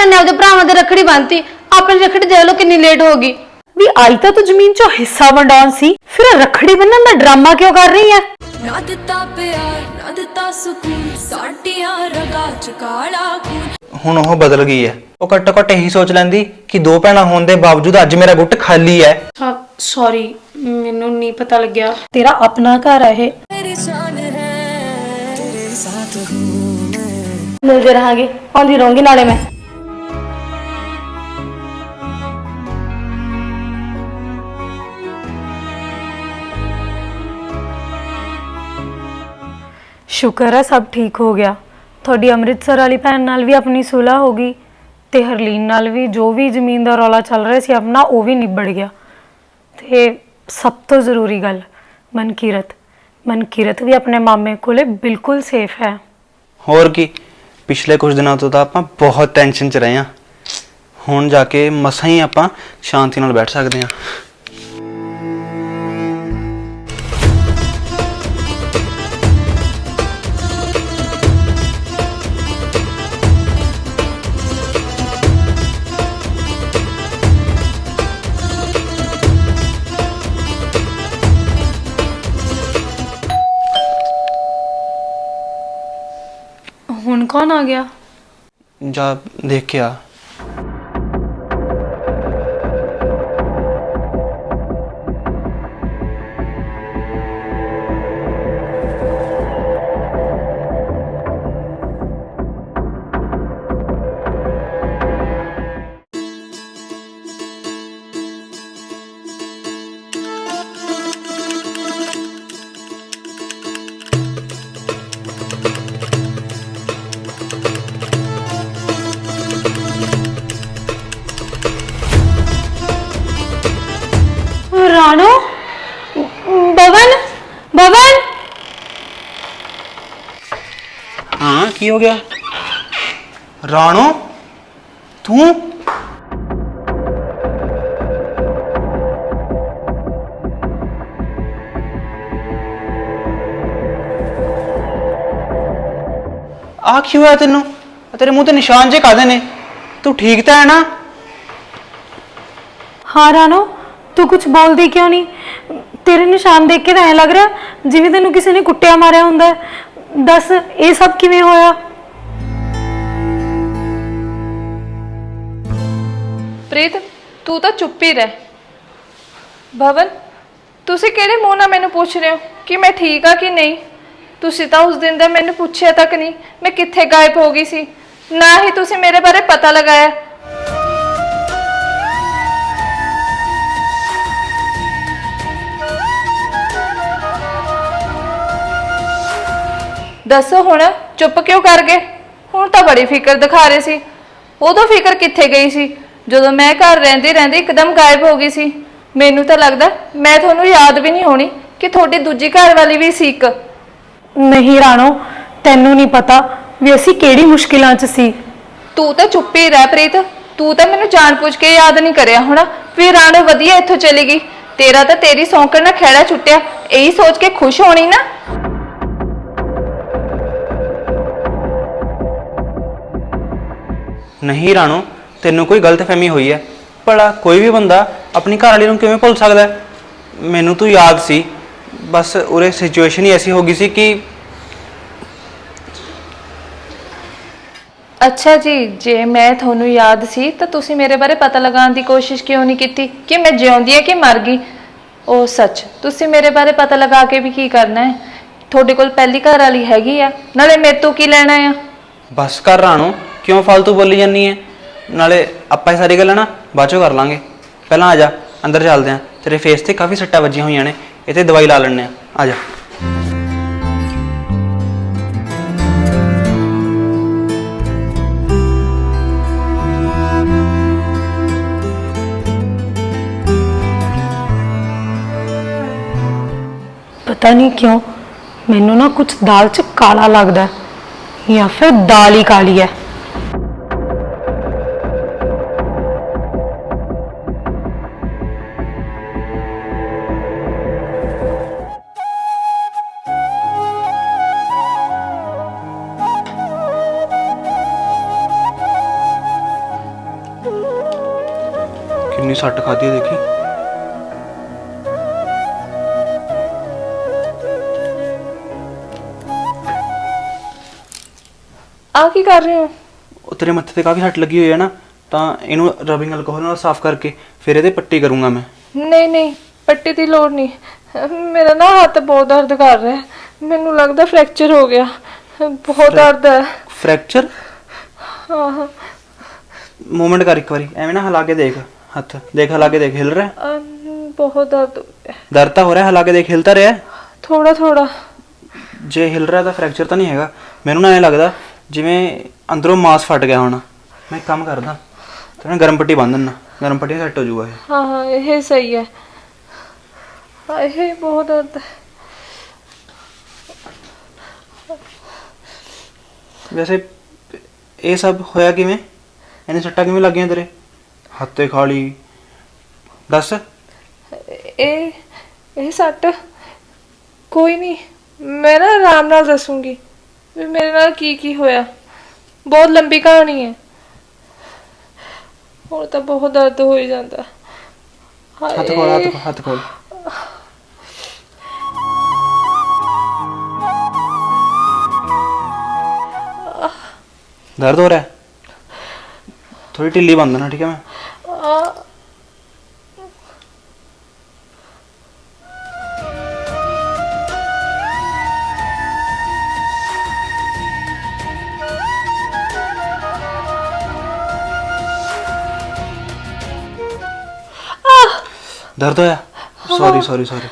ਭੈਣਾਂ ਨੇ ਆਪਦੇ ਭਰਾਵਾਂ ਦੇ ਰੱਖੜੀ ਬੰਨਤੀ। ਆਪਣੀ ਰੱਖੜੀ ਦੇਖ ਲਓ ਕਿੰਨੀ ਲੇਟ ਹੋ ਗਈ। ਵੀ ਆਈ ਤਾਂ ਤੂੰ ਜ਼ਮੀਨ 'ਚੋਂ ਹਿੱਸਾ ਵੰਡਾਉਣ ਸੀ ਫਿਰ ਰੱਖੜੀ ਬੰਨਣ ਦਾ ਡਰਾਮਾ ਕਿਉਂ ਕਰ ਰਹੀ ਹੈ ਨਾ ਦਿੱਤਾ ਪਿਆਰ ਨਾ ਦਿੱਤਾ ਸਕੂਨ ਸਾਡੀਆਂ ਰਗਾਂ ਚ ਕਾਲਾ ਖੂਨ। ਹੁਣ ਉਹ ਬਦਲ ਗਈ ਹੈ ਉਹ ਘੱਟੋ ਘੱਟ ਇਹੀ ਸੋਚ ਲੈਂਦੀ ਕਿ ਦੋ ਭੈਣਾਂ ਹੋਣ ਦੇ ਬਾਵਜੂਦ ਅੱਜ ਮੇਰਾ ਗੁੱਟ ਖਾਲੀ ਹੈ ਸੌਰੀ ਮੈਨੂੰ ਨਹੀਂ ਪਤਾ ਲੱਗਿਆ। ਤੇਰਾ ਆਪਣਾ ਘਰ ਹੈ ਇਹ। ਮੇਰੀ ਜਾਨ ਹੈ ਤੇਰੇ ਸਾਥ ਹੂੰ। ਮੈਂ ਮਿਲਦੇ ਰਹਾਂਗੇ ਆਉਂਦੀ ਰਹੂੰਗੀ ਨਾਲੇ ਮੈਂ। ਸ਼ੁਕਰ ਹੈ ਸਭ ਠੀਕ ਹੋ ਗਿਆ। ਤੁਹਾਡੀ ਅੰਮ੍ਰਿਤਸਰ ਵਾਲੀ ਭੈਣ ਨਾਲ ਵੀ ਆਪਣੀ ਸੁਲ੍ਹਾ ਹੋ ਗਈ ਤੇ ਹਰਲੀਨ ਨਾਲ ਵੀ ਜੋ ਵੀ ਜ਼ਮੀਨ ਦਾ ਰੌਲਾ ਚੱਲ ਰਿਹਾ ਸੀ ਆਪਣਾ, ਉਹ ਵੀ ਨਿਬੜ ਗਿਆ। ਤੇ ਸਭ ਤੋਂ ਜ਼ਰੂਰੀ ਗੱਲ, ਮਨਕੀਰਤ। ਮਨਕੀਰਤ ਵੀ ਆਪਣੇ ਮਾਮੇ ਕੋਲੇ ਬਿਲਕੁਲ ਸੇਫ ਹੈ। ਹੋਰ ਕੀ, ਪਿਛਲੇ ਕੁਝ ਦਿਨਾਂ ਤੋਂ ਤਾਂ ਆਪਾਂ ਬਹੁਤ ਟੈਨਸ਼ਨ 'ਚ ਰਹੇ ਹਾਂ। ਹੁਣ ਜਾ ਕੇ ਮਸਾਂ ਹੀ ਆਪਾਂ ਸ਼ਾਂਤੀ ਨਾਲ ਬੈਠ ਸਕਦੇ ਹਾਂ। ਕੌਣ ਆ ਗਿਆ? ਜਾ ਦੇਖ ਕੇ ਆ ਕੀ ਹੋ ਗਿਆ। ਰਾਣੋ, ਤੂੰ? ਆ ਕੀ ਹੋਇਆ ਤੈਨੂੰ? ਆਹ ਤੇਰੇ ਮੂੰਹ ਤੇ ਨਿਸ਼ਾਨ ਜੇ ਕਾਦੇ ਨੇ? ਤੂੰ ਠੀਕ ਤਾਂ ਹੈ ਨਾ? ਹਾਂ ਰਾਣੋ, ਤੂੰ ਕੁਝ ਬੋਲਦੀ ਕਿਉਂ ਨਹੀਂ? ਤੇਰੇ ਨਿਸ਼ਾਨ ਦੇਖ ਕੇ ਤਾਂ ਐ ਲੱਗ ਰਿਹਾ ਜਿਵੇਂ ਤੈਨੂੰ ਕਿਸੇ ਨੇ ਕੁੱਟਿਆ ਮਾਰਿਆ ਹੁੰਦਾ। ਹੈ। ਦੱਸ, ਇਹ ਸਭ ਕਿਵੇਂ ਹੋਇਆ? ਪ੍ਰੀਤ, ਤੂੰ ਤਾਂ ਚੁੱਪ ਹੀ ਰਹਿ। ਭਵਨ, ਤੁਸੀਂ ਕਿਹੜੇ ਮੂੰਹ ਨਾਲ ਮੈਨੂੰ ਪੁੱਛ ਰਹੇ ਹੋ? ਕਿ ਮੈਂ ਠੀਕ ਆ ਕਿ ਨਹੀਂ? ਤੁਸੀਂ ਤਾਂ ਉਸ ਦਿਨ ਦਾ ਮੈਨੂੰ ਪੁੱਛਿਆ ਤੱਕ ਨਹੀਂ, ਮੈਂ ਕਿੱਥੇ ਗਾਇਬ ਹੋ ਗਈ ਸੀ। ਨਾ ਹੀ ਤੁਸੀਂ ਮੇਰੇ ਬਾਰੇ ਪਤਾ ਲਗਾਇਆ। ਦੱਸੋ ਹੁਣ ਚੁੱਪ ਕਿਉਂ ਕਰ ਗਏ? ਹੁਣ ਤਾਂ ਬੜੀ ਫਿਕਰ ਦਿਖਾ ਰਹੇ ਸੀ। ਉਦੋਂ ਫਿਕਰ ਕਿੱਥੇ ਗਈ ਸੀ? ਜਦੋਂ ਮੈਂ ਘਰ ਰਹਿੰਦੇ ਰਹਿੰਦੇ ਇੱਕਦਮ ਗਾਇਬ ਹੋ ਗਈ ਸੀ। ਮੈਨੂੰ ਤਾਂ ਲੱਗਦਾ ਮੈਂ ਤੁਹਾਨੂੰ ਯਾਦ ਵੀ ਨਹੀਂ ਹੋਣੀ ਕਿ ਤੁਹਾਡੀ ਦੂਜੀ ਘਰ ਵਾਲੀ ਵੀ ਸੀ ਇੱਕ। ਨਹੀਂ ਰਾਣੋ ਤੈਨੂੰ ਨਹੀਂ ਪਤਾ ਵੀ ਅਸੀਂ ਕਿਹੜੀ ਮੁਸ਼ਕਿਲਾਂ 'ਚ ਸੀ। ਤੂੰ ਤਾਂ ਚੁੱਪ ਹੀ ਰਹਿ ਪ੍ਰੀਤ। ਤੂੰ ਤਾਂ ਮੈਨੂੰ ਜਾਣਬੁੱਝ ਕੇ ਯਾਦ ਨਹੀਂ ਕਰਿਆ ਹੋਣਾ ਵੀ ਰਾਣੋ ਵਧੀਆ ਇੱਥੋਂ ਚਲੀ ਗਈ। ਤੇਰਾ ਤਾਂ ਤੇਰੀ ਸੌਂਕਣ ਨਾਲ ਖਹਿੜਾ ਛੁੱਟਿਆ। ਇਹੀ ਸੋਚ ਕੇ ਖੁਸ਼ ਹੋਣੀ ਨਾ। ਨਹੀਂ ਰਾਣੋ ਤੈਨੂੰ ਕੋਈ ਗਲਤਫਹਿਮੀ ਹੋਈ ਹੈ? ਭਲਾ ਕੋਈ ਵੀ ਬੰਦਾ ਆਪਣੀ ਘਰ ਵਾਲੀ ਨੂੰ ਕਿਵੇਂ ਭੁੱਲ ਸਕਦਾ ਹੈ? ਮੈਨੂੰ ਤੂੰ ਯਾਦ ਸੀ ਬਸ ਉਰੇ ਸਿਚੁਏਸ਼ਨ ਹੀ ਐਸੀ ਹੋ ਗਈ ਸੀ ਕਿ ਅੱਛਾ ਜੀ ਜੇ ਮੈਂ ਤੁਹਾਨੂੰ ਯਾਦ ਸੀ ਤਾਂ ਤੁਸੀਂ ਮੇਰੇ ਬਾਰੇ ਪਤਾ ਲਗਾਉਣ ਦੀ ਕੋਸ਼ਿਸ਼ ਕਿਉਂ ਨਹੀਂ ਕੀਤੀ? ਕਿ ਮੈਂ ਜਿਉਂਦੀ ਹਾਂ ਕਿ ਮਰ ਗਈ? ਉਹ ਸੱਚ ਤੁਸੀਂ ਮੇਰੇ ਬਾਰੇ ਪਤਾ ਲਗਾ ਕੇ ਵੀ ਕੀ ਕਰਨਾ ਹੈ? ਤੁਹਾਡੇ ਕੋਲ ਪਹਿਲੀ ਘਰ ਵਾਲੀ ਹੈਗੀ ਆ ਨਾਲੇ ਮੇਰੇ ਤੋਂ ਕੀ ਲੈਣਾ ਆ? ਬਸ ਕਰ ਰਾਣੋ ਕਿਉਂ ਫालतू ਬੋਲੀ ਜਾਂਦੀ ਹੈ ਨਾਲੇ ਆਪਾਂ ਇਹ ਸਾਰੀ ਗੱਲਾਂ ਨਾ ਬਾਅਦ ਚੋਂ ਕਰ ਲਾਂਗੇ। ਪਹਿਲਾਂ ਆ ਜਾ, ਅੰਦਰ ਚੱਲਦੇ ਆਂ। ਤੇਰੇ ਫੇਸ ਤੇ ਕਾਫੀ ਸੱਟਾਂ ਵੱਜੀਆਂ ਹੋਈਆਂ ਨੇ। ਇਹ ਤੇ ਦਵਾਈ ਲਾ ਲੈਣੇ ਆ। ਆ ਜਾ। ਪਤਾ ਨਹੀਂ ਕਿਉਂ, ਮੈਨੂੰ ਨਾ ਕੁਝ ਦਾਲ 'ਚ ਕਾਲਾ ਲੱਗਦਾ ਹੈ ਜਾਂ ਫਿਰ ਦਾਲ ਹੀ ਕਾਲੀ ਹੈ। ਕਿੰਨੀ ਸੱਟ ਖਾਦੀ ਹੈ ਦੇਖੀ। ਆ ਕੀ ਕਰ ਰਹੇ ਹੋ? ਉਹ ਤੇਰੇ ਮੱਥੇ ਤੇ ਕਾਫੀ ਸੱਟ ਲੱਗੀ ਹੋਈ ਹੈ ਨਾ ਤਾਂ ਇਹਨੂੰ ਰਬਿੰਗ ਅਲਕੋਹਲ ਨਾਲ ਸਾਫ਼ ਕਰਕੇ ਫਿਰ ਇਹਦੇ ਪੱਟੀ ਕਰੂੰਗਾ ਮੈਂ। ਨਹੀਂ ਨਹੀਂ ਪੱਟੀ ਦੀ ਲੋੜ ਨਹੀਂ। ਮੇਰਾ ਨਾ ਹੱਥ ਬਹੁਤ ਦਰਦ ਕਰ ਰਿਹਾ ਹੈ। ਮੈਨੂੰ ਲੱਗਦਾ ਫ੍ਰੈਕਚਰ ਹੋ ਗਿਆ। ਬਹੁਤ ਦਰਦ ਹੈ। ਫ੍ਰੈਕਚਰ ਆਹ ਮੂਵਮੈਂਟ ਕਰ ਇੱਕ ਵਾਰੀ ਐਵੇਂ ਨਾ ਹਿਲਾ ਕੇ ਦੇਖ। ਦੇਖ ਹਿਲ ਰਿਹਾ? ਹੈ? ਅਮ, ਬਹੁਤ ਦਰਦ ਹੋ ਰਿਹਾ। ਦਰਦ ਤਾਂ ਹੋ ਰਿਹਾ ਹਿਲਾ ਕੇ ਦੇਖ ਹਿਲਤਾ ਰਿਹਾ? ਹੈ? ਥੋੜਾ ਥੋੜਾ ਜੇ ਹਿਲ ਰਿਹਾ ਤਾਂ ਫ੍ਰੈਕਚਰ ਤਾਂ ਨਹੀਂ ਹੈਗਾ। ਮੈਨੂੰ ਨਾ ਐਂ ਲੱਗਦਾ ਜਿਵੇਂ ਅੰਦਰੋਂ ਮਾਸ ਫਟ ਗਿਆ ਹੋਣਾ। ਮੈਂ ਇੱਕ ਕੰਮ ਕਰਦਾ ਤੈਨੂੰ ਗਰਮ ਪੱਟੀ ਬੰਨ ਦਿੰਦਾ। ਗਰਮ ਪੱਟੀ ਸੈੱਟ ਹੋ ਜਾਊਗਾ ਇਹ। ਹਾਂ ਹਾਂ ਇਹ ਸਹੀ ਹੈ। ਹਾਂ, ਇਹ ਬਹੁਤ ਦਰਦ ਹੈ। ਵੈਸੇ ਇਹ ਸਭ ਹੋਇਆ ਕਿਵੇਂ? ਇਹਨੇ ਸੱਟਾਂ ਕਿਵੇਂ ਲੱਗੀਆਂ ਤੇਰੇ? ਹੱਥੇ ਖਾਲੀ। ਦੱਸ। ਇਹ ਇਹ ਸੱਟ ਕੋਈ ਨਹੀਂ। ਮੈਂ ਨਾ ਆਰਾਮ ਨਾਲ ਦੱਸੂਗੀ ਵੀ ਮੇਰੇ ਨਾਲ ਕੀ ਕੀ ਹੋਇਆ। ਬਹੁਤ ਲੰਬੀ ਕਹਾਣੀ ਹੈ। ਹੁਣ ਤਾਂ ਬਹੁਤ ਦਰਦ ਹੋ ਹੀ ਜਾਂਦਾ ਹੱਥ ਖੋਲ ਹੱਥ ਖੋਲ, ਹੱਥ ਖੋਲ। ਦਰਦ ਹੋ ਰਿਹਾ। ਥੋੜੀ ਢਿੱਲੀ ਬੰਦ ਨਾ ਠੀਕ ਹੈ ਮੈਂ? ਆ ਦਰਦ ਹੋਇਆ ਸੌਰੀ ਸੌਰੀ ਸੌਰੀ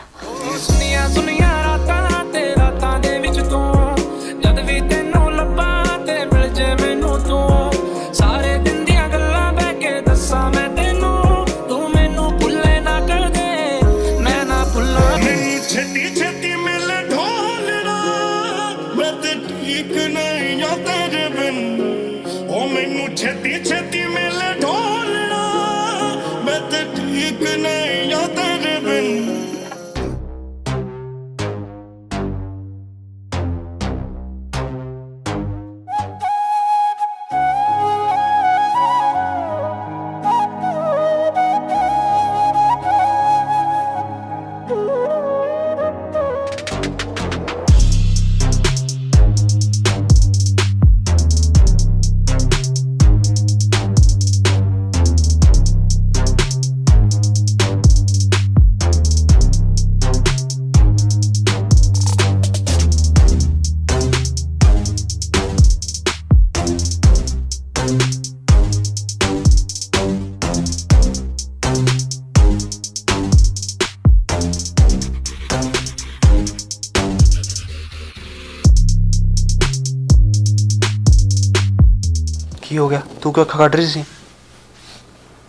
ਤੂੰ ਕਿਉਂ ਅੱਖਾਂ ਕੱਢ ਰਹੀ ਸੀ?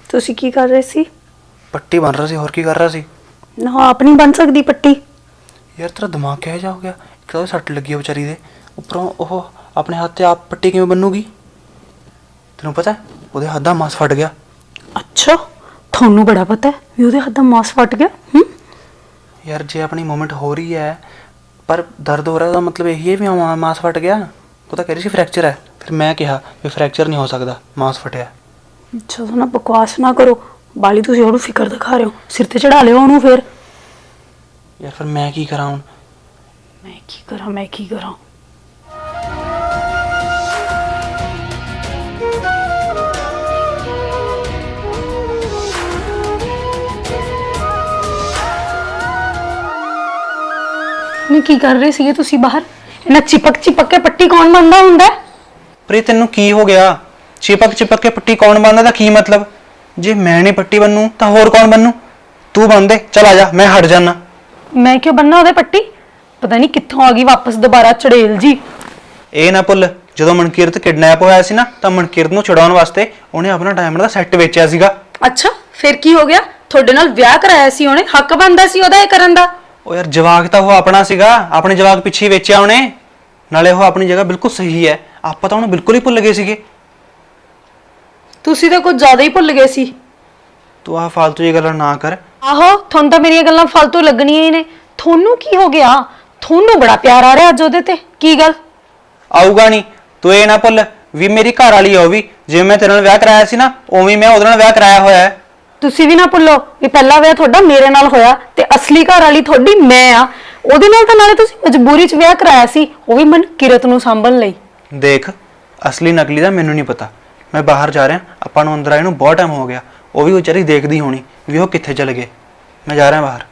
ਤੁਸੀਂ ਕੀ ਕਰ ਰਹੇ ਸੀ? ਪੱਟੀ ਬਣ ਰਿਹਾ ਸੀ ਹੋਰ ਕੀ ਕਰ ਰਿਹਾ ਸੀ? ਨਾ ਆਪ ਨਹੀਂ ਬਣ ਸਕਦੀ ਪੱਟੀ। ਯਾਰ ਤੇਰਾ ਦਿਮਾਗ ਕਿਹੋ ਜਿਹਾ ਹੋ ਗਿਆ? ਇੱਕ ਤਾਂ ਉਹਦੇ ਸੱਟ ਲੱਗੀ ਆ ਵਿਚਾਰੀ ਦੇ। ਉੱਪਰੋਂ ਉਹ ਆਪਣੇ ਹੱਥ ਤੇ ਆਪ ਪੱਟੀ ਕਿਵੇਂ ਬੰਨੂਗੀ? ਤੈਨੂੰ ਪਤਾ ਹੈ, ਉਹਦੇ ਹੱਥ ਦਾ ਮਾਸ ਫਟ ਗਿਆ। ਅੱਛਾ ਤੁਹਾਨੂੰ ਬੜਾ ਪਤਾ ਹੈ ਵੀ ਉਹਦੇ ਹੱਥ ਦਾ ਮਾਸ ਫਟ ਗਿਆ ਹੂੰ? ਯਾਰ ਜੇ ਆਪਣੀ ਮੂਵਮੈਂਟ ਹੋ ਰਹੀ ਹੈ ਪਰ ਦਰਦ ਹੋ ਰਿਹਾ ਦਾ ਮਤਲਬ ਇਹੀ ਹੈ ਵੀ ਮਾਸ ਫਟ ਗਿਆ। ਉਹ ਤਾਂ ਕਹਿ ਰਹੀ ਸੀ ਫ੍ਰੈਕਚਰ ਹੈ। ਫਿਰ ਮੈਂ ਕਿਹਾ ਵੀ ਫ੍ਰੈਕਚਰ ਨਹੀਂ ਹੋ ਸਕਦਾ ਮਾਸ ਫਟਿਆ। ਜਦੋਂ ਨਾ ਬਕਵਾਸ ਨਾ ਕਰੋ। ਬਾਲੀ ਤੁਸੀਂ ਉਹਨੂੰ ਫਿਕਰ ਦਿਖਾ ਰਹੇ ਹੋ। ਸਿਰ ਤੇ ਚੜਾ ਲਿਓ ਉਹਨੂੰ ਫਿਰ। ਯਾਰ ਫਿਰ ਮੈਂ ਕੀ ਕਰਾਂ ਹੁਣ? ਮੈਂ ਕੀ ਕਰਾਂ ਮੈਂ ਕੀ ਕਰਾਂ? ਨੇ ਕੀ ਕਰ ਰਹੇ ਸੀਗੇ ਤੁਸੀਂ ਬਾਹਰ? ਇਹਨਾਂ ਚਿਪਕ ਚਿਪਕ ਕੇ ਪੱਟੀ ਕੌਣ ਬੰਦਾ ਹੁੰਦਾ? ਹੈ? ਪ੍ਰੀ ਤੈਨੂੰ ਕੀ ਹੋ ਗਿਆ? ਚਿਪਕ ਚਿਪਕ ਕੇ ਪੱਟੀ ਕੌਣ ਬੰਨਦਾ ਦਾ ਕੀ ਮਤਲਬ? ਜੇ ਮੈਂ ਨਹੀਂ ਪੱਟੀ ਬੰਨੂ ਤਾਂ ਹੋਰ ਕੌਣ ਬੰਨੂ ਤੂੰ ਬੰਨ ਦੇ ਚਲ ਆ ਜਾ ਮੈਂ ਹਟ ਜਾਣਾ ਮੈਂ ਕਿਉਂ ਬੰਨਾ ਉਹਦੇ ਪੱਟੀ? ਪਤਾ ਨਹੀਂ ਕਿੱਥੋਂ ਆ ਗਈ ਵਾਪਸ ਦੁਬਾਰਾ ਚੜੇਲ ਜੀ। ਇਹ ਨਾ ਭੁੱਲ ਜਦੋਂ ਮਨਕੀਰਤ ਕਿਡਨੈਪ ਹੋਇਆ ਸੀ ਨਾ ਤਾਂ ਮਨਕੀਰਤ ਨੂੰ ਛੁਡਾਉਣ ਵਾਸਤੇ ਉਹਨੇ ਆਪਣਾ ਡਾਇਮੰਡ ਦਾ ਸੈੱਟ ਵੇਚਿਆ ਸੀਗਾ। ਅੱਛਾ ਫਿਰ ਕੀ ਹੋ ਗਿਆ? ਤੁਹਾਡੇ ਨਾਲ ਵਿਆਹ ਕਰਾਇਆ ਸੀ ਉਹਨੇ ਹੱਕ ਬਣਦਾ ਸੀ ਉਹਦਾ ਇਹ ਕਰਨ ਦਾ? ਉਹ ਯਾਰ ਜਵਾਕ ਤਾਂ ਉਹ ਆਪਣਾ ਸੀਗਾ ਆਪਣੇ ਜਵਾਕ ਪਿੱਛੇ ਹੀ ਵੇਚਿਆ ਉਹਨੇ। ਨਾਲੇ ਉਹ ਆਪਣੀ ਜਗ੍ਹਾ ਬਿਲਕੁਲ ਸਹੀ ਹੈ। ਆਪਾਂ ਤਾਂ ਉਹਨੂੰ ਬਿਲਕੁਲ ਹੀ ਭੁੱਲ ਗਏ ਸੀਗੇ। ਤੁਸੀਂ ਤਾਂ ਕੁਝ ਜ਼ਿਆਦਾ ਹੀ ਭੁੱਲ ਗਏ ਸੀ। ਤੂੰ ਆਹ ਫालतू ਜੀ ਗੱਲਾਂ ਨਾ ਕਰ। ਆਹੋ ਤੁਹਾਨੂੰ ਤਾਂ ਮੇਰੀਆਂ ਗੱਲਾਂ ਫालतू ਲੱਗਣੀਆਂ ਹੀ ਨੇ। ਤੁਹਾਨੂੰ ਕੀ ਹੋ ਗਿਆ? ਤੁਹਾਨੂੰ ਬੜਾ ਪਿਆਰ ਆ ਰਿਹਾ ਅੱਜ ਉਹਦੇ ਤੇ। ਕੀ ਗੱਲ? ਆਊਗਾ ਨਹੀਂ। ਤੂੰ ਇਹ ਨਾ ਭੁੱਲ ਵੀ ਮੇਰੀ ਘਰ ਵਾਲੀ ਆ ਉਹ ਵੀ। ਜਿਵੇਂ ਮੈਂ ਤੇਰੇ ਨਾਲ ਵਿਆਹ ਕਰਾਇਆ ਸੀ ਨਾ ਉਵੇਂ ਮੈਂ ਉਹਦੇ ਨਾਲ ਵਿਆਹ ਕਰਾਇਆ ਹੋਇਆ ਹੈ। ਤੁਸੀਂ ਵੀ ਨਾ ਭੁੱਲੋ ਵੀ ਪਹਿਲਾ ਵਿਆਹ ਤੁਹਾਡਾ ਮੇਰੇ ਨਾਲ ਹੋਇਆ ਤੇ ਅਸਲੀ ਘਰ ਵਾਲੀ ਤੁਹਾਡੀ ਮੈਂ ਆ। ਉਹਦੇ ਨਾਲ ਤਾਂ ਨਾਲੇ ਤੁਸੀਂ ਮਜਬੂਰੀ 'ਚ ਵਿਆਹ ਕਰਾਇਆ ਸੀ ਉਹ ਵੀ ਮਨ ਕਿਰਤ ਨੂੰ ਸੰਭਣ ਲਈ। ਦੇਖ ਅਸਲੀ ਨਕਲੀ ਦਾ ਮੈਨੂੰ ਨਹੀਂ ਪਤਾ। ਮੈਂ ਬਾਹਰ ਜਾ ਰਿਹਾ ਆਪਾਂ ਨੂੰ ਅੰਦਰ ਆਏ ਨੂੰ ਬਹੁਤ ਟਾਈਮ ਹੋ ਗਿਆ। ਉਹ ਵੀ ਵਿਚਾਰੀ ਦੇਖਦੀ ਹੋਣੀ ਵੀ ਉਹ ਕਿੱਥੇ ਚਲੇ ਗਏ। ਮੈਂ ਜਾ ਰਿਹਾ ਬਾਹਰ।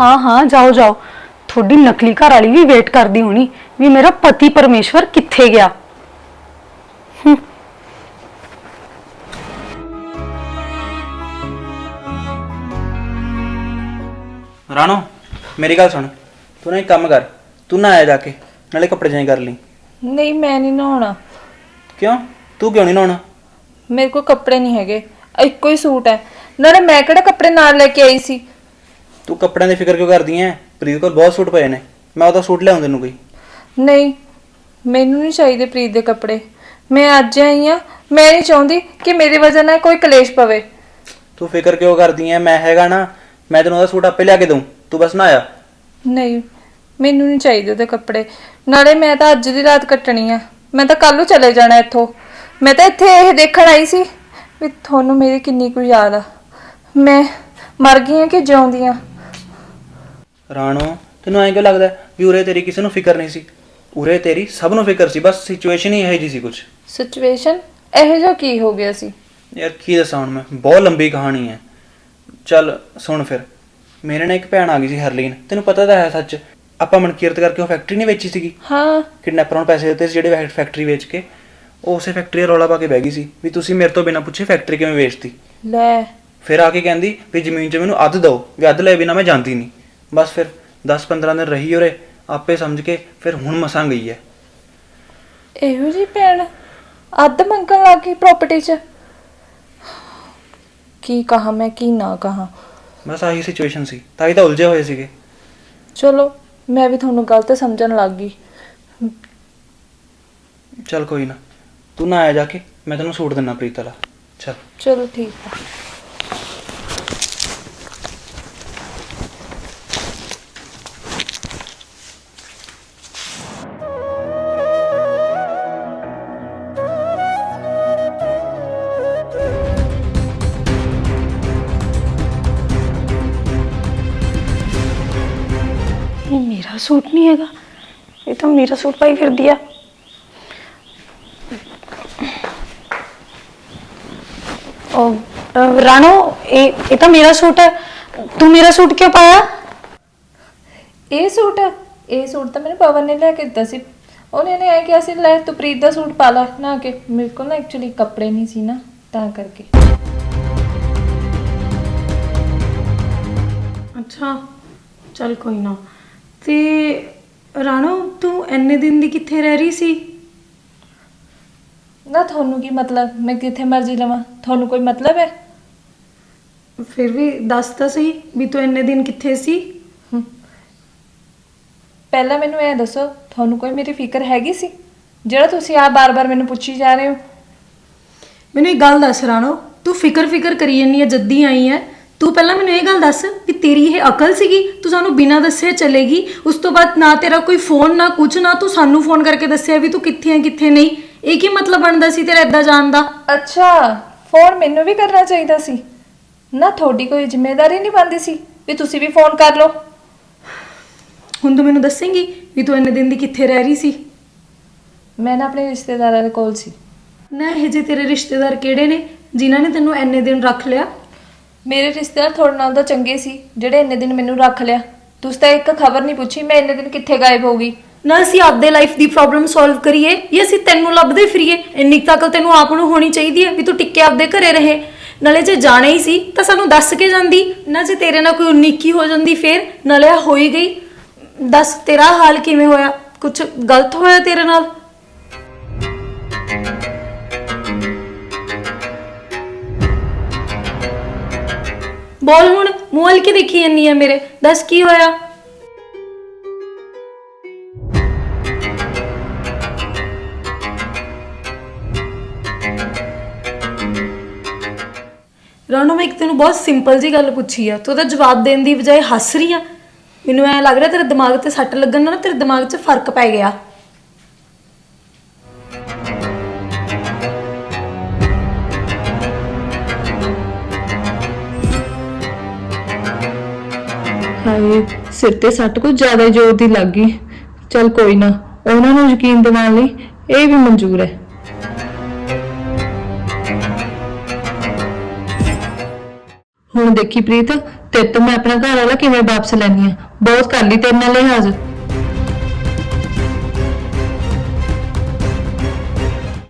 ਹਾਂ ਹਾਂ ਜਾਓ ਜਾਓ। ਤੁਹਾਡੀ ਨਕਲੀ ਘਰ ਵਾਲੀ ਵੀ ਵੇਟ ਕਰਦੀ ਹੋਣੀ ਵੀ ਮੇਰਾ ਪਤੀ ਪਰਮੇਸ਼ਵਰ ਕਿੱਥੇ ਗਿਆ। ਰਾਣੋ ਮੇਰੀ ਗੱਲ ਸੁਣ। ਤੂੰ ਨਾ ਇੱਕ ਕੰਮ ਕਰ। ਤੂੰ ਨਾ ਆਇਆ ਜਾ ਕੇ। ਨਾਲੇ ਕੱਪੜੇ ਚੇਂਜ ਕਰ ਲਈ। ਨਹੀਂ ਮੈਂ ਨਹੀਂ ਨਹਾਉਣਾ। ਕਿਉਂ? ਤੂੰ ਕਿਉਂ ਨਹੀਂ ਨਹਾਉਣਾ? ਮੇਰੇ ਕੋਲ ਕੱਪੜੇ ਨਹੀਂ ਹੈਗੇ। ਇੱਕੋ ਹੀ ਸੂਟ ਹੈ। ਨਾਲੇ ਮੈਂ ਕਿਹੜੇ ਕੱਪੜੇ ਨਾਲ ਲੈ ਕੇ ਆਈ ਸੀ? ਤੂੰ ਕੱਪੜਿਆਂ ਦੀ ਫਿਕਰ ਕਿਉਂ ਕਰਦੀ ਐ? ਪ੍ਰੀਤ ਕੋਲ ਬਹੁਤ ਸੂਟ ਪਏ ਨੇ। ਮੈਂ ਉਹਦਾ ਸੂਟ ਲਿਆਉਂ ਤੈਨੂੰ ਕੋਈ? ਨਹੀਂ ਮੈਨੂੰ ਨਹੀਂ ਚਾਹੀਦੇ ਪ੍ਰੀਤ ਦੇ ਕੱਪੜੇ। ਮੈਂ ਅੱਜ ਆਈ ਆ ਮੈਂ ਨਹੀਂ ਚਾਹੁੰਦੀ ਕਿ ਮੇਰੀ ਵਜ੍ਹਾ ਨਾਲ ਕੋਈ ਕਲੇਸ਼ ਪਵੇ। ਤੂੰ ਫਿਕਰ ਕਿਉਂ ਕਰਦੀ ਐ? ਮੈਂ ਹੈਗਾ ਨਾ ਮੈਂ ਤੈਨੂੰ ਉਹਦਾ ਸੂਟ ਆਪੇ ਲਿਆ ਕੇ ਦਊਂ। ਤੂੰ ਬਸ ਨਾ ਆਇਆ ਨਹੀਂ ਮੈਨੂੰ ਨਹੀਂ ਚਾਹੀਦੇ ਉਹਦੇ ਕੱਪੜੇ। ਨਾਲੇ ਮੈਂ ਤਾਂ ਅੱਜ ਦੀ ਰਾਤ ਕੱਟਣੀ ਆ। ਮੈਂ ਤਾਂ ਕੱਲ ਨੂੰ ਚਲੇ ਜਾਣਾ ਇੱਥੋਂ। ਮੈਂ ਤਾਂ ਇੱਥੇ ਇਹ ਦੇਖਣ ਆਈ ਸੀ ਵੀ ਤੁਹਾਨੂੰ ਮੇਰੀ ਕਿੰਨੀ ਕੁ ਯਾਦ ਆ। ਮੈਂ ਮਰ ਗਈ ਆ ਕਿ ਜਿਉਂਦੀ ਆ ਰਾਣੋ ਤੈਨੂੰ ਐਂ ਕਿਉਂ ਲੱਗਦਾ ਵੀ ਉਰੇ ਤੇਰੀ ਕਿਸੇ ਨੂੰ ਫਿਕਰ ਨਹੀਂ ਸੀ? ਉਰੇ ਤੇਰੀ ਸਭ ਨੂੰ ਫਿਕਰ ਸੀ ਬਸ ਸਿਚੁਏਸ਼ਨ ਹੀ ਇਹੋ ਜੀ ਸੀ ਕੁਝ ਸਿਚੁਏਸ਼ਨ ਇਹੋ ਜਿਹਾ ਕੀ ਹੋ ਗਿਆ ਸੀ? ਯਾਰ ਕੀ ਦੱਸਾਂ ਹੁਣ ਮੈਂ ਬਹੁਤ ਲੰਬੀ ਕਹਾਣੀ ਹੈ। ਚੱਲ ਸੁਣ ਫਿਰ। ਮੇਰੇ ਨਾਲ ਇੱਕ ਭੈਣ ਆ ਗਈ ਸੀ ਹਰਲੀਨ ਤੈਨੂੰ ਪਤਾ ਤਾਂ ਹੈ ਸੱਚ ਆਪਾਂ ਮਨਕੀਰਤ ਕਰਕੇ ਉਹ ਫੈਕਟਰੀ ਨਹੀਂ ਵੇਚੀ ਸੀਗੀ? ਹਾਂ। ਕਿਡਨੈਪਰਾਂ ਨੂੰ ਪੈਸੇ ਦਿੱਤੇ ਸੀ ਜਿਹੜੇ ਫੈਕਟਰੀ ਵੇਚ ਕੇ ਉਹ ਉਸੇ ਫੈਕਟਰੀ ਦਾ ਰੌਲਾ ਪਾ ਕੇ ਬਹਿ ਗਈ ਸੀ ਵੀ ਤੁਸੀਂ ਮੇਰੇ ਤੋਂ ਬਿਨਾਂ ਪੁੱਛੇ ਫੈਕਟਰੀ ਕਿਵੇਂ ਵੇਚਤੀ? ਲੈ। ਫਿਰ ਆ ਕੇ ਕਹਿੰਦੀ ਵੀ ਜ਼ਮੀਨ 'ਚ ਮੈਨੂੰ ਅੱਧ ਦਿਓ ਵੀ ਅੱਧ ਲਏ ਬਿਨਾਂ ਮੈਂ ਜਾਂਦੀ ਨਹੀਂ। ਬਸ ਫਿਰ 10-15 ਦਿਨ ਰਹੀ ਉਰੇ ਆਪੇ ਸਮਝ ਕੇ ਫਿਰ ਹੁਣ ਮਸਾਂ ਗਈ ਹੈ ਇਹੋ ਜੀ ਭੈਣ ਅੱਧ ਮੰਗਣ ਲੱਗ ਪ੍ਰਾਪਰਟੀ 'ਚ। ਕੀ ਕਹਾ ਮੈਂ ਕੀ ਨਾ ਕਹਾ। ਬਸ ਆਹੀ ਸਿਚੁਏਸ਼ਨ ਸੀ ਤਾਂ ਹੀ ਤਾਂ ਉਲਝੇ ਹੋਏ ਸੀਗੇ। ਚਲੋ ਮੈਂ ਵੀ ਤੁਹਾਨੂੰ ਗਲਤ ਸਮਝਣ ਲੱਗ ਗਈ। ਚੱਲ ਕੋਈ ਨਾ ਤੂੰ ਨਾ ਆਇਆ ਜਾ ਕੇ ਮੈਂ ਤੈਨੂੰ ਸੂਟ ਦਿੰਨਾ ਪ੍ਰੀਤ ਵਾਲਾ। ਚੱਲ। ਚਲੋ ਠੀਕ ਆ। ਸੂਟ ਨਹੀਂ ਹੈਗਾ। ਇਹ ਤਾਂ ਮੇਰਾ ਸੂਟ ਪਾਈ ਫਿਰਦੀ ਆ। ਉਹ ਅਹ, ਰਾਣੋ ਇਹ ਇਹ ਤਾਂ ਮੇਰਾ ਸੂਟ ਹੈ ਤੂੰ ਮੇਰਾ ਸੂਟ ਕਿਉਂ ਪਾਇਆ? ਇਹ ਸੂਟ ਇਹ ਸੂਟ ਤਾਂ ਮੈਨੂੰ ਪਵਨ ਨੇ ਲੈ ਕੇ ਦਿੱਤਾ ਸੀ। ਉਹਨੇ ਨੇ ਐ ਕਿਹਾ ਸੀ ਲੈ ਤੂੰ ਪ੍ਰੀਤ ਦਾ ਸੂਟ ਪਾ ਲੈ। ਨਾ ਕਿ ਮੇਰੇ ਕੋਲ ਨਾ ਐਕਚੁਅਲੀ ਕੱਪੜੇ ਨਹੀਂ ਸੀ ਨਾ ਤਾਂ ਕਰਕੇ। ਅੱਛਾ ਚੱਲ ਕੋਈ ਨਾ। ਤੇ ਰਾਣੋ ਤੂੰ ਐਨੇ ਦਿਨ ਦੀ ਕਿੱਥੇ ਰਹਿ ਰਹੀ ਸੀ? ਨਾ ਤੁਹਾਨੂੰ ਕੀ ਮਤਲਬ? ਮੈਂ ਕਿੱਥੇ ਮਰਜ਼ੀ ਲਵਾਂ? ਤੁਹਾਨੂੰ ਕੋਈ ਮਤਲਬ ਹੈ? ਫਿਰ ਵੀ ਦੱਸ ਤਾਂ ਸਹੀ ਵੀ ਤੂੰ ਐਨੇ ਦਿਨ ਕਿੱਥੇ ਸੀ? ਪਹਿਲਾਂ ਮੈਨੂੰ ਇਹ ਦੱਸੋ ਤੁਹਾਨੂੰ ਕੋਈ ਮੇਰੀ ਫਿਕਰ ਹੈਗੀ ਸੀ? ਜਿਹੜਾ ਤੁਸੀਂ ਆ ਬਾਰ-ਬਾਰ ਮੈਨੂੰ ਪੁੱਛੀ ਜਾ ਰਹੇ ਹੋ? ਮੈਨੂੰ ਇੱਕ ਗੱਲ ਦੱਸ ਰਾਣੋ ਤੂੰ ਫਿਕਰ ਫਿਕਰ ਕਰੀ ਜੰਨੀ ਹੈ ਜੱਦੀ ਆਈ ਹੈ। ਤੂੰ ਪਹਿਲਾਂ ਮੈਨੂੰ ਇਹ ਗੱਲ ਦੱਸ ਤੇਰੀ ਇਹ ਅਕਲ ਸੀਗੀ? ਤੂੰ ਸਾਨੂੰ ਬਿਨਾਂ ਦੱਸੇ ਚਲੇਗੀ। ਉਸ ਤੋਂ ਬਾਅਦ ਨਾ ਤੇਰਾ ਕੋਈ ਫੋਨ ਨਾ ਕੁਝ ਨਾ ਤੂੰ ਸਾਨੂੰ ਫੋਨ ਕਰਕੇ ਦੱਸਿਆ ਵੀ ਤੂੰ ਕਿੱਥੇ ਹੈ ਕਿੱਥੇ ਨਹੀਂ। ਇਹ ਕੀ ਮਤਲਬ ਬਣਦਾ ਸੀ ਤੇਰਾ ਏਦਾਂ ਜਾਣ ਦਾ? ਅੱਛਾ ਫੋਨ ਮੈਨੂੰ ਵੀ ਕਰਨਾ ਚਾਹੀਦਾ ਸੀ। ਨਾ ਤੁਹਾਡੀ ਕੋਈ ਜ਼ਿੰਮੇਵਾਰੀ ਨਹੀਂ ਬਣਦੀ ਸੀ ਵੀ ਤੁਸੀਂ ਵੀ ਫੋਨ ਕਰ ਲਓ। ਹੁਣ ਤੂੰ ਮੈਨੂੰ ਦੱਸੇਂਗੀ ਵੀ ਤੂੰ ਇੰਨੇ ਦਿਨ ਦੀ ਕਿੱਥੇ ਰਹਿ ਰਹੀ ਸੀ? ਮੈਂ ਨਾ ਆਪਣੇ ਰਿਸ਼ਤੇਦਾਰਾਂ ਦੇ ਕੋਲ ਸੀ। ਨਾ ਇਹ ਜੇ ਤੇਰੇ ਰਿਸ਼ਤੇਦਾਰ ਕਿਹੜੇ ਨੇ ਜਿਨ੍ਹਾਂ ਨੇ ਤੈਨੂੰ ਇੰਨੇ ਦਿਨ ਰੱਖ ਲਿਆ? ਮੇਰੇ ਰਿਸ਼ਤੇਦਾਰ ਤੁਹਾਡੇ ਨਾਲ ਤਾਂ ਚੰਗੇ ਸੀ, ਜਿਹੜੇ ਇੰਨੇ ਦਿਨ ਮੈਨੂੰ ਰੱਖ ਲਿਆ। ਤੁਸੀਂ ਤਾਂ ਇੱਕ ਖਬਰ ਨਹੀਂ ਪੁੱਛੀ, ਮੈਂ ਇੰਨੇ ਦਿਨ ਕਿੱਥੇ ਗਾਇਬ ਹੋ ਗਈ। ਨਾ ਅਸੀਂ ਆਪਦੇ ਲਾਈਫ ਦੀ ਪ੍ਰੋਬਲਮ ਸੋਲਵ ਕਰੀਏ, ਜਾਂ ਅਸੀਂ ਤੈਨੂੰ ਲੱਭਦੇ ਫਿਰੀਏ। ਇੰਨੀ ਕੁ ਤਾਂ ਅਕਲ ਤੈਨੂੰ ਆਪ ਨੂੰ ਹੋਣੀ ਚਾਹੀਦੀ ਹੈ ਵੀ ਤੂੰ ਟਿੱਕੇ ਆਪਦੇ ਘਰੇ ਰਹੇ। ਨਾਲੇ ਜੇ ਜਾਣਾ ਹੀ ਸੀ, ਤਾਂ ਸਾਨੂੰ ਦੱਸ ਕੇ ਜਾਂਦੀ। ਨਾ ਜੇ ਤੇਰੇ ਨਾਲ ਕੋਈ ਉਨੀਕੀ ਹੋ ਜਾਂਦੀ ਫੇਰ, ਨਾਲੇ ਆਹ ਹੋ ਗਈ। ਦੱਸ ਤੇਰਾ ਹਾਲ ਕਿਵੇਂ ਹੋਇਆ? ਕੁਝ ਗਲਤ ਹੋਇਆ ਤੇਰੇ ਨਾਲ? ਬੋਲ ਹੁਣ, ਮੂੰਹ ਵੱਲ ਕੀ ਦੇਖੀ ਜਾਂਦੀ ਆ ਮੇਰੇ। ਦੱਸ ਕੀ ਹੋਇਆ? ਰਾਣੋ, ਮੈਂ ਇੱਕ ਤੈਨੂੰ ਬਹੁਤ ਸਿੰਪਲ ਜੀ ਗੱਲ ਪੁੱਛੀ ਆ। ਤੂੰ ਉਹਦਾ ਜਵਾਬ ਦੇਣ ਦੀ ਬਜਾਏ ਹੱਸ ਰਹੀ ਆ। ਮੈਨੂੰ ਐ ਲੱਗ ਰਿਹਾ ਤੇਰੇ ਦਿਮਾਗ ਤੇ ਸੱਟ ਲੱਗਣ ਨਾਲ ਨਾ ਤੇਰੇ ਦਿਮਾਗ 'ਚ ਫ਼ਰਕ ਪੈ ਗਿਆ। ਹਾਏ ਸਿਰ ਤੇ ਸੱਟ ਕੁਝ ਜ਼ਿਆਦਾ ਹੀ ਜ਼ੋਰ ਦੀ ਲੱਗ ਗਈ। ਚਲ ਕੋਈ ਨਾ, ਉਹਨਾਂ ਨੂੰ ਯਕੀਨ ਦਿਵਾਉਣ ਲਈ ਇਹ ਵੀ ਮਨਜ਼ੂਰ ਹੈ। ਹੁਣ ਦੇਖੀ ਪ੍ਰੀਤ ਤੇ ਤੋਂ ਮੈਂ ਆਪਣਾ ਘਰ ਵਾਲਾ ਕਿਵੇਂ ਵਾਪਸ ਲੈਣੀ ਆ ਬਹੁਤ ਕਰ ਲਈ ਤੇਰੇ ਨਾਲ ਹਾਜ਼ਰ।